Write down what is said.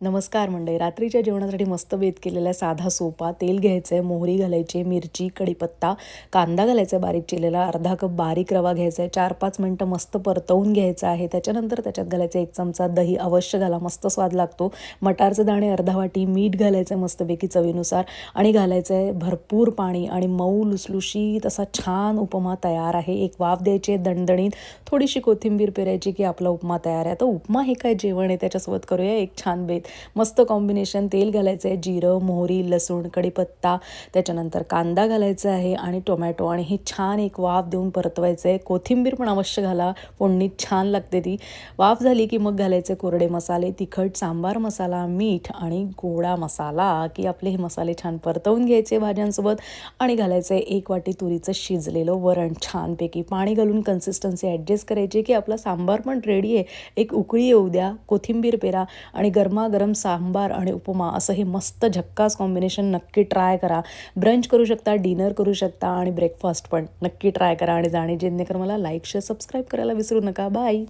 नमस्कार मंडळी. रात्रीच्या जेवणासाठी मस्त बेत केलेला आहे साधा सोपा तेल घ्यायचं आहे मोहरी घालायची मिरची कढीपत्ता कांदा घालायचा आहे बारीक चिरलेला अर्धा कप बारीक रवा घ्यायचा आहे चार पाच मिनटं मस्त परतवून घ्यायचं आहे. त्याच्यानंतर त्याच्यात घालायचं एक चमचा दही अवश्य घाला मस्त स्वाद लागतो. मटारचे दाणे अर्धा वाटी मीठ घालायचं आहे मस्तपैकी चवीनुसार आणि घालायचं आहे भरपूर पाणी आणि मऊ लुसलुशीत असा छान उपमा तयार आहे. एक वाफ द्यायची आहे दणदणीत थोडीशी कोथिंबीर पेरायची की आपला उपमा तयार आहे. आता उपमा हे काय जेवण आहे? त्याच्यासोबत करूया एक छान बेत. मस्त कॉम्बिनेशन तेल घालायचं आहे जिरं मोहरी लसूण कढीपत्ता त्याच्यानंतर कांदा घालायचा आहे आणि टोमॅटो आणि हे छान एक वाफ देऊन परतवायचं आहे कोथिंबीर पण अवश्य घाला. फोडणीत छान लागते ती. वाफ झाली की मग घालायचे कोरडे मसाले तिखट सांबार मसाला मीठ आणि गोडा मसाला की आपले हे मसाले छान परतवून घ्यायचे भाज्यांसोबत. आणि घालायचं आहे एक वाटी तुरीचं शिजलेलं वरण. छानपैकी पाणी घालून कन्सिस्टन्सी ॲडजस्ट करायची की आपला सांबार पण रेडी आहे. एक उकळी येऊ द्या. कोथिंबीर पेरा आणि गरमागरम सांबार आणि उपमा असं हे मस्त झक्कास कॉम्बिनेशन नक्की ट्राय करा. ब्रंच करू शकता डिनर करू शकता आणि ब्रेकफास्ट पण नक्की ट्राय करा. आणि जाणे जेणेकर मला लाईक शेअर सबस्क्राईब करायला विसरू नका. बाय